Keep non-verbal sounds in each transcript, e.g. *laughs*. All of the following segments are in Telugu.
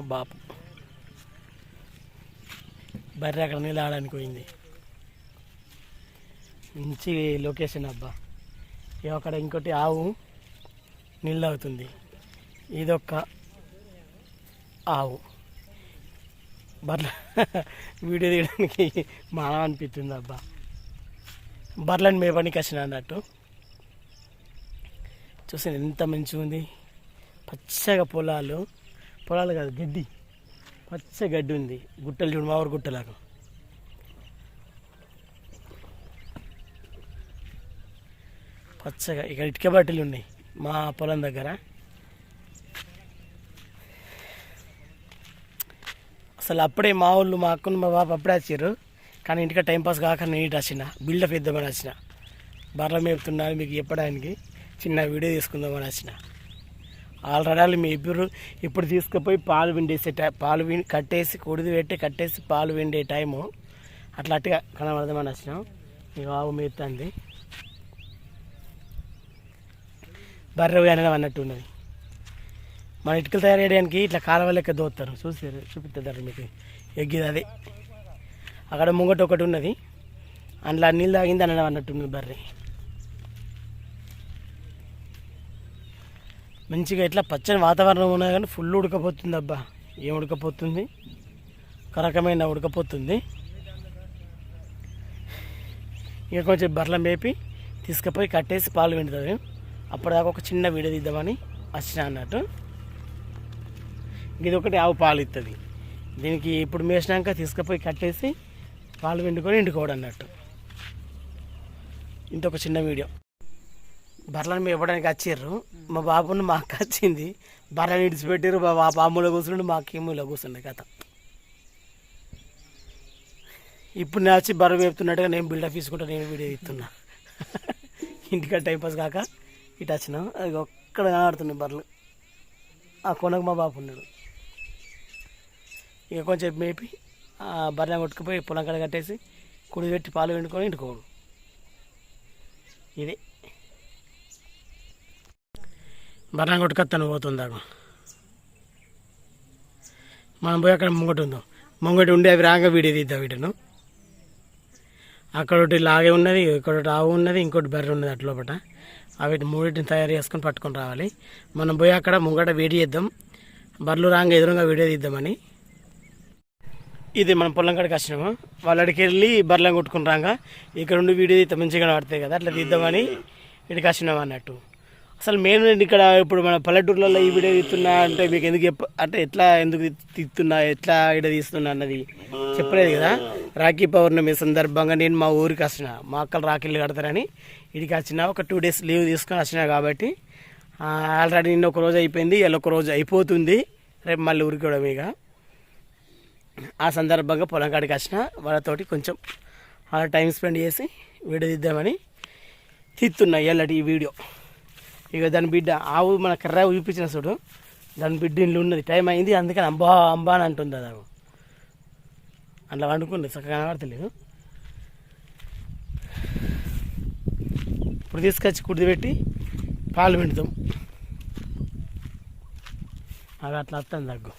మా బాపు. బర్రె అక్కడ నీళ్ళు ఆడడానికి పోయింది. మంచి లొకేషన్ అబ్బా. ఇక అక్కడ ఇంకోటి ఆవు నీళ్ళవుతుంది అవుతుంది ఇదొక్క ఆవు. బర్ల *laughs* వీడియో తీయడానికి మానం అనిపిస్తుంది అబ్బా. బర్రెలను మేపడానికి వచ్చిన అన్నట్టు. చూసి ఎంత మంచిగా ఉంది పచ్చగా పొలాలు. పొలాలు కాదు గడ్డి. పచ్చ గడ్డి ఉంది. గుట్టలు చూడు మా ఊరు గుట్టలాగా. పచ్చగా ఇక్కడ ఇటుక బట్టలు ఉన్నాయి మా పొలం దగ్గర. అసలు అప్పుడే మా వాళ్ళు మా అక్కను మా బాబు అప్పుడే వచ్చారు కానీ ఇంటికి టైంపాస్ కాక నేను వచ్చిన బిల్డప్ ఇద్దామని వచ్చిన బర్రె మేపుతున్నారు మీకు చెప్పడానికి. చిన్న వీడియో తీసుకుందామని వచ్చిన ఆల్రెడీ మీ ఇబ్బరు ఇప్పుడు తీసుకుపోయి పాలు విండేసే టై పాలు విండి కట్టేసి కొడిది పెట్టి కట్టేసి పాలు విండే టైము. అట్లా అట్టుగా కనబడదామని వచ్చినాం. మీ ఆవు మేపుతుంది బర్రె అనడం అన్నట్టు ఉన్నది. మన ఇటుకలు తయారు చేయడానికి ఇట్లా కాలువ లెక్క దోస్తారు చూసి చూపిస్తారు మీకు. ఎగ్గిది అది. అక్కడ ముంగట ఒకటి ఉన్నది. అందులో నీళ్ళు తాగింది అనడం అన్నట్టు ఉన్నది బర్రె. మంచిగా ఇట్లా పచ్చని వాతావరణం ఉన్నా కానీ ఫుల్ ఉడకపోతుంది అబ్బా. ఏం ఉడకపోతుంది? ఒక రకమైన ఉడకపోతుంది. ఇక కొంచెం బర్రెల మేపి తీసుకుపోయి కట్టేసి పాలు పిండుతుంది అప్పటిదాకా ఒక చిన్న వీడియో తీద్దామని వచ్చిన అన్నట్టు. ఇది ఒకటి ఆవు పాలు ఇస్తుంది దీనికి ఇప్పుడు మేసినాక తీసుకుపోయి కట్టేసి పాలు పిండుకొని ఎండుకోవడం అన్నట్టు. ఇంత ఒక చిన్న వీడియో. బర్రెలను మేపడానికి వచ్చిర్రు మా బాబుని మా అక్క వచ్చింది బర్రెని ఇడిచిపెట్టారు మా బాబు అమ్ములో కూర్చుండు మా అక్క ఏమూలో కూర్చుండే కథ. ఇప్పుడు నేను వచ్చి బర్రె వేపుతున్నట్టుగా నేను బిల్డప్ తీసుకుంటా నేను వీడియో ఇస్తున్నా ఇంటికాడ టైంపాస్ కాక ఇటు వచ్చిన. అది ఒక్కడ కనబడుతున్నాయి బర్రెలు. ఆ కొనకు మా బాబు ఉన్నాడు. ఇక కొంచెం మేపి ఆ బర్రె కొట్టుకుపోయి పొలం కడ కట్టేసి కుడి పెట్టి పాలు వండుకొని ఇంటికోడు ఇది. బర్రె కొట్టుకొస్తాను పోతుంది అక్కడ మనం పోయి అక్కడ ముంగటి ఉందాం. ముంగటి ఉండి అవి రాగా వీడియో తీద్దాం వీటిను. అక్కడ ఒకటి లాగే ఉన్నది ఇక్కడ ఒకటి ఆవు ఉన్నది ఇంకోటి బర్రె ఉన్నది అట్ల లోపల అవి మూడింటిని తయారు చేసుకొని పట్టుకొని రావాలి. మనం పోయి అక్కడ ముంగట వీడియో చేద్దాం బర్రెలు రాగా ఎదురుగా వీడియో తీద్దామని. ఇది మనం పొలం కాడికి వచ్చినాము. వాళ్ళడికి వెళ్ళి బర్రెలను కొట్టుకుని రాగా ఇక్కడ ఉండి వీడియో తీద్దాం మంచిగా పడతాయి కదా అట్లా తీద్దామని ఇక్కడికి వచ్చినాము అన్నట్టు. అసలు మెయిన్ ఇక్కడ? ఇప్పుడు మన పల్లెటూర్లలో ఈ వీడియో తీస్తున్నా అంటే మీకు ఎందుకు చెప్ప అంటే ఎట్లా ఎందుకు తీస్తున్నా ఎట్లా ఇక్కడ తీస్తున్నా అన్నది చెప్పలేదు కదా? రాఖీ పౌర్ణమి సందర్భంగా నేను మా ఊరికి వచ్చిన. మా అక్కలు రాఖీలు కడతారని ఇడికి వచ్చిన. ఒక టూ డేస్ లీవ్ తీసుకొని వచ్చిన కాబట్టి ఆల్రెడీ నిన్న ఒక రోజు అయిపోయింది. ఇలా ఒక రోజు అయిపోతుంది. రేపు మళ్ళీ ఊరికి కూడా ఇక. ఆ సందర్భంగా పొలం కాడికి వచ్చిన. వాళ్ళతోటి కొంచెం అలా టైం స్పెండ్ చేసి వీడియో తీద్దామని తీస్తున్నా ఎల్లటి ఈ వీడియో. ఇక దాని బిడ్డ ఆవు మన కర్ర చూపించిన చూడు. దాని బిడ్డ ఇంట్లో ఉన్నది. టైం అయింది అందుకని అంబా అంబా అని అంటుంది అది ఆవు. అట్లా వండుకుంది చక్కగా కనబడతలేదు. ఇప్పుడు తీసుకొచ్చి కుడిది పెట్టి పాలు పిండుతాం. అది అట్లా వస్తుంది దగ్గు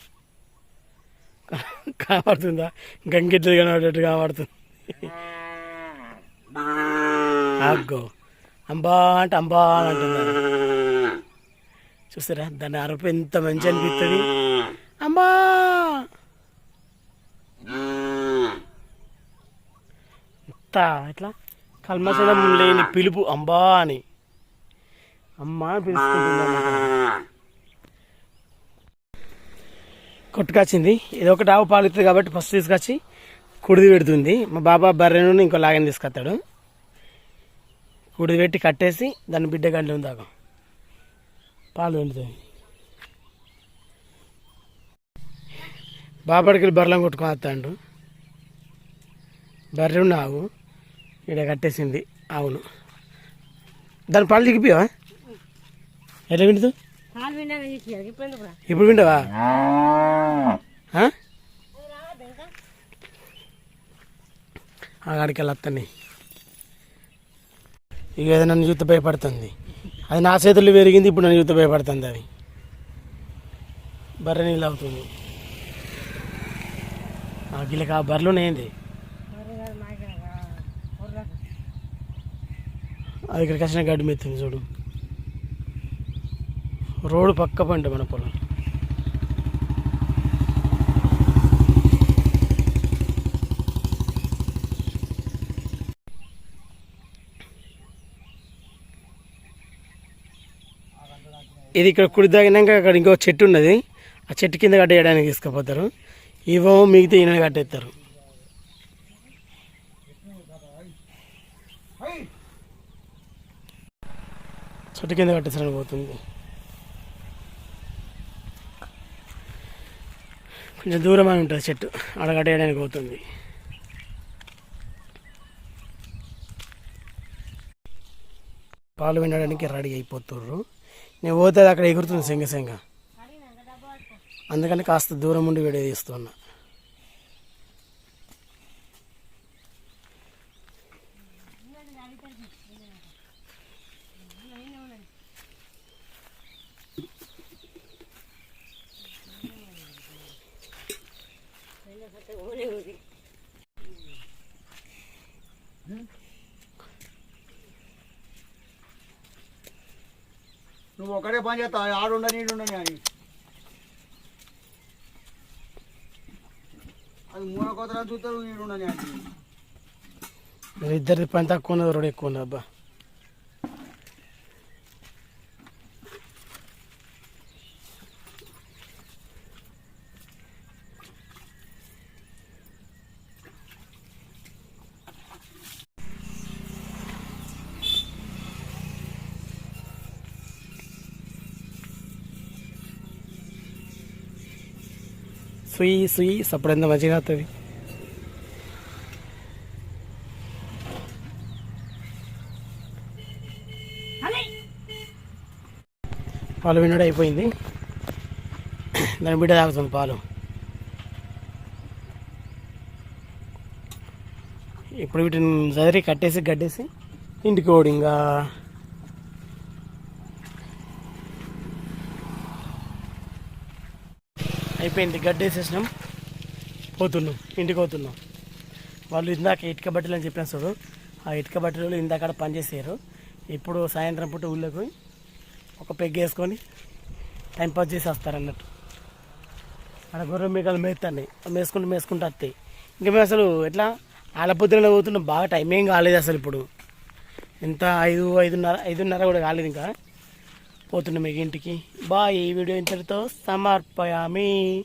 కనబడుతుందా? గంగిట్లు కనబడేట్టు కనబడుతుంది. *laughs* అగ్గో అంబా అంటే అంబా అని అంటున్నారు చూసారా? దాని అరుపు ఎంత మంచి అనిపిస్తుంది. అమ్మా! ఎంత ఇట్లా కల్మసడం లేని పిలుపు. అంబా అని. అమ్మా పిలుచుకుంటున్నాను కొట్టుకొచ్చింది. ఇది ఒకటి ఆవు పాలు ఇస్తుంది కాబట్టి ఫస్ట్ తీసుకొచ్చి కుడిది పెడుతుంది. మా బాబా బర్రెను ఇంకో లాగని తీసుకొస్తాడు. కుడిది పెట్టి కట్టేసి దాని బిడ్డ గంటలు ఉందాక పాలు వండుతుంది బాబాడికి బర్రెలం కొట్టుకొని వస్తాడు. బర్రె ఉన్న ఆవు ఇక్కడ కట్టేసింది ఆవును. దాని పాలు దిగిపోయావా ఎట్లా తీసేయాలి ఇప్పుడు వింటావా ఆ? ఆడికి వెళ్ళొస్తాను ఇక ఏదో నన్ను చూస్తే భయపడుతుంది. అది నా చేతుల్లో పెరిగింది ఇప్పుడు నేను యువత భయపడుతుంది అది. బర్రె నీళ్ళు అవుతుంది. వీళ్ళకి ఆ బర్రెలు ఉన్నాయండి అది ఇక్కడికి వచ్చిన గడ్డి మెత్తుంది చూడు. రోడ్డు పక్క పంట మన పొలం. ఇది ఇక్కడ కుడి తాగినాక అక్కడ ఇంకో చెట్టు ఉన్నది. ఆ చెట్టు కింద కట్టేయడానికి తీసుకుపోతారు. ఇవో మిగతా ఈయన కట్టేస్తారు. చెట్టు కింద కట్టేసరికి పోతుంది. కొంచెం దూరం అని ఉంటుంది చెట్టు. ఆడ కట్టేయడానికి పోతుంది. పాలు వినడానికి రెడీ అయిపోతుర్రు. నేను పోతే అక్కడ ఎగురుతుంది సింగ సింగ అందుకని కాస్త దూరం ఉండి వీడియో తీస్తున్నా ఒకటే పని చేస్తా ఆడుండ నీడుండని అని అది మూల కోతలను చూస్తారు నీడుండని అని మీరు పని తక్కువ ఉన్నది రెండు ఎక్కువ ఉన్నది అబ్బా. సుయి సుయి సప్పుడు ఎంత మంచిగా అవుతుంది పాలు వినడం అయిపోయింది. దాని బిడ్డ తాగుతుంది పాలు. ఇప్పుడు వీటిని చదిరి కట్టేసి గడ్డేసి ఇంటికి ఓడి ఇంకా. అయిపోయింది గడ్డేసేసినాం. పోతున్నాం ఇంటికి పోతున్నాం. వాళ్ళు ఇందాక ఇటుక బట్టలు అని చెప్పిన చూడు. ఆ ఇటుక బట్టలు ఇందాక పనిచేసారు ఇప్పుడు సాయంత్రం పూట ఊళ్ళోకి ఒక పెగ్ వేసుకొని టైం పాస్ చేసి వస్తారు అన్నట్టు. అక్కడ గుర్రం మేకలు మేస్తాయి మేసుకుంటూ మేసుకుంటూ వస్తాయి. ఇంకా మేము అసలు ఎట్లా ఆలపొద్దున పోతున్నాం. బాగా టైం ఏం కాలేదు అసలు ఇప్పుడు. ఎంత? ఐదు ఐదున్నర ఐదున్నర కూడా కాలేదు ఇంకా. పోతున్నాం మీ ఇంటికి. బాయ్. ఈ వీడియో ఇంతటితో సమర్పయామి.